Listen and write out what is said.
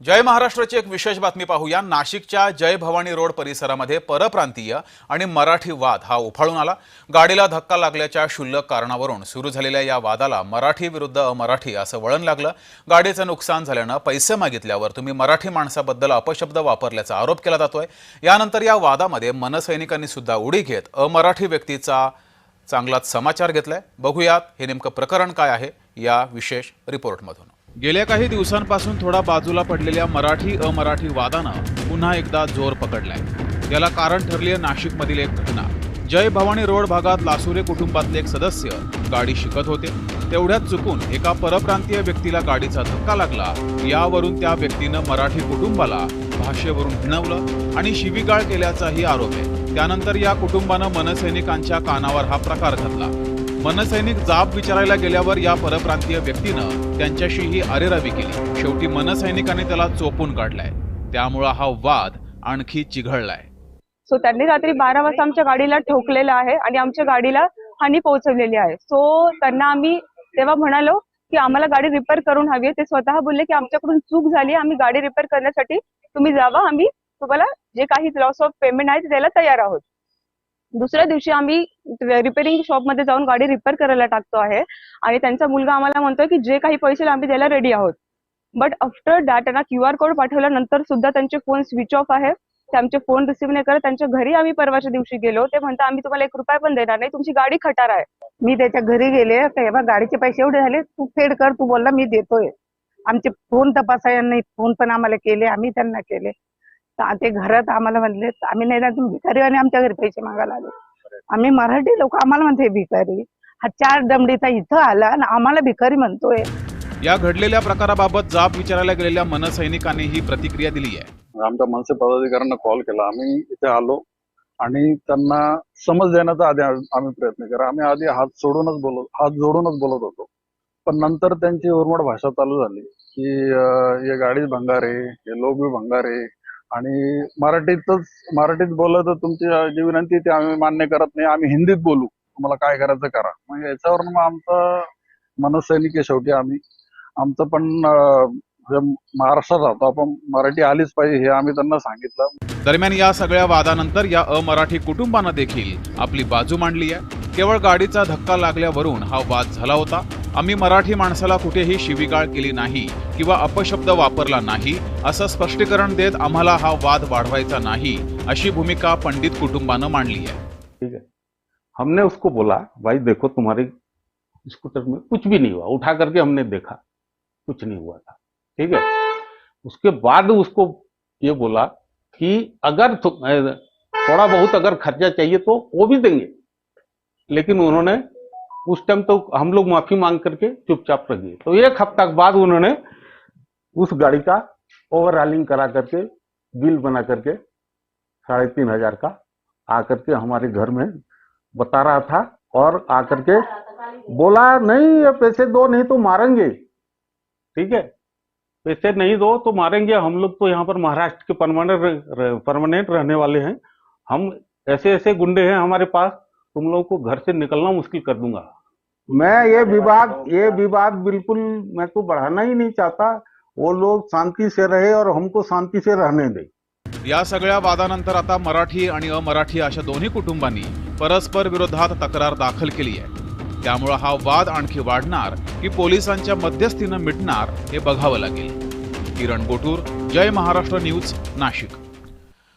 जय महाराष्ट्राची एक विशेष बातमी पाहूया. नाशिकच्या जय भवानी रोड परिसरामध्ये परप्रांतीय आणि मराठी वाद हा उफाळून आला. गाडीला धक्का लागल्याच्या क्षुल्लक कारणावरून सुरू झालेल्या या वादाला मराठी विरुद्ध अमराठी असं वळण लागलं. गाडीचं नुकसान झाल्यानं पैसे मागितल्यावर तुम्ही मराठी माणसाबद्दल अपशब्द वापरल्याचा आरोप केला जातोय. यानंतर या वादामध्ये मनसैनिकांनी सुद्धा उडी घेत अमराठी व्यक्तीचा चांगलाच समाचार घेतलाय. बघूयात हे नेमकं प्रकरण काय आहे या विशेष रिपोर्टमधून. गेल्या काही दिवसांपासून थोडा बाजूला पडलेल्या मराठी अमराठी वादानं पुन्हा एकदा जोर पकडलाय. याला कारण ठरली आहे नाशिकमधील एक घटना. जय भवानी रोड भागात लासुरे कुटुंबातले एक सदस्य गाडी शिकत होते. तेवढ्यात चुकून एका परप्रांतीय व्यक्तीला गाडीचा धक्का लागला. यावरून त्या व्यक्तीनं मराठी कुटुंबाला भाषेवरून हिणवलं आणि शिवीगाळ केल्याचाही आरोप आहे. त्यानंतर या कुटुंबानं मनसैनिकांच्या कानावर हा प्रकार घातला. मनसैनिक जाब विचारायला गेल्यावर या परप्रांतीय व्यक्तीनं त्यांच्याशी ही अरेरावी केली. शेवटी मनसैनिकाने त्याला चोपून काढलाय. त्यामुळं हा वाद आणखी चिघळलाय. सो त्यांनी रात्री बारा वाजता आमच्या गाडीला ठोकलेलं आहे आणि आमच्या गाडीला हानी पोहोचवलेली आहे. सो त्यांना आम्ही तेव्हा म्हणालो की आम्हाला गाडी रिपेअर करून हवी आहे. ते स्वतः बोलले की आमच्याकडून चूक झाली आम्ही गाडी रिपेअर करण्यासाठी तुम्ही जावा. आम्ही तुम्हाला जे काही लॉस ऑफ पेमेंट आहे ते द्यायला तयार आहोत. दुसऱ्या दिवशी आम्ही रिपेअरिंग शॉपमध्ये जाऊन गाडी रिपेअर करायला टाकतो आहे. आणि त्यांचा मुलगा आम्हाला म्हणतोय की जे काही पैसे आम्ही द्यायला रेडी आहोत. बट आफ्टर दॅट त्यांना क्यू आर कोड पाठवल्यानंतर सुद्धा त्यांचे फोन स्विच ऑफ आहे. ते आमचे फोन रिसिव्ह नाही करत. त्यांच्या घरी आम्ही परवाच्या दिवशी गेलो. ते म्हणता आम्ही तुम्हाला एक रुपया पण देणार नाही. तुमची गाडी खटार आहे. मी त्याच्या घरी गेले. तेव्हा गाडीचे पैसे एवढे झाले. तू फेड कर. तू बोलला मी देतोय. आमचे फोन तपासायला नाही. फोन पण आम्हाला केले. आम्ही त्यांना केले. तर ते घरात आम्हाला म्हणले आम्ही नाही ना तुम्ही भिकारी आणि आमच्या घरी पैसे मागायला आले. आम्ही मराठी लोक आम्हाला म्हणते भिकारी हा चार दमडीचा इथं आला आणि आम्हाला भिकारी म्हणतोय. या घडलेल्या प्रकाराबाबत जाब विचारायला गेलेल्या मनसैनिकांनी ही प्रतिक्रिया दिली आहे. आमच्या मनसे पदाधिकाऱ्यांना कॉल केला. आम्ही इथे आलो आणि त्यांना समज देण्याचा आधी आम्ही प्रयत्न केला. आम्ही आधी हात सोडूनच बोलत हात जोडूनच बोलत होतो. पण नंतर त्यांची उर्मट भाषा चालू झाली की अं, हे गाडी भंगारे हे लोक बी भंगारे आणि मराठीतच मराठीत बोललं तर तुमची जी विनंती ती आम्ही मान्य करत नाही आम्ही हिंदीत बोलू. तुम्हाला काय करायचं करा. मग याच्यावरून मग आमचं मनसैनिक आहे शेवटी आम्ही. आमचं पण महाराष्ट्रात राहतो आपण मराठी आलीच पाहिजे हे आम्ही त्यांना सांगितलं. दरम्यान या सगळ्या वादानंतर या अमराठी कुटुंबानं देखील आपली बाजू मांडली आहे. केवळ गाडीचा धक्का लागल्यावरून हा वाद झाला होता. आम्ही मराठी माणसाला कुठेही शिवीगाळ केली नाही किंवा अपशब्द वापरला नाही असं स्पष्टीकरण देत आम्हाला हा वाद वाढवायचा नाही अशी भूमिका पंडित कुटुंबानं मांडली आहे. ठीक है हमने उसको बोला भाई देखो तुम्हारे स्कूटर में कुछ भी नहीं हुआ। उठा करके हमने देखा कुछ नहीं हुआ था। ठीक है? उसके बाद उसको ये बोला कि अगर थोड़ा बहुत अगर खर्चा चाहिए तो वो भी देंगे। लेकिन उन्होंने उस टाइम तो हम लोग माफ़ी मांग करके चुपचाप रह गए तो एक हफ़्ता के बाद उन्होंने उस गाड़ी का ओवरहालिंग करा करके, बिल बना करके, साढ़े तीन हज़ार का आकर के हमारे घर में बता रहा था और आकर के बोला, नहीं, ये पैसे दो, नहीं तो मारेंगे। ठीक है? पैसे नहीं दो तो मारेंगे। हम लोग तो यहाँ पर महाराष्ट्र के परमानेंट परमानेंट रहने वाले हैं। हम ऐसे ऐसे गुंडे हैं हमारे पास। तुम लोगों को घर से निकलना मुश्किल कर दूँगा। मैं ये विवाद ये विवाद बिल्कुल मैं तो बढ़ाना ही नहीं चाहता। वो लोग शांति से रहे और हमको शांति से रहने दे। या सगळ्या वादानंतर आता मराठी आणि अमराठी अशा दोन्ही कुटुंबांनी परस्पर विरोधात तक्रार दाखल केली आहे. त्यामुळं हा वाद आणखी वाढणार की पोलिसांच्या मध्यस्थीनं मिटणार हे बघावं लागेल. किरण गोटूर जय महाराष्ट्र न्यूज नाशिक.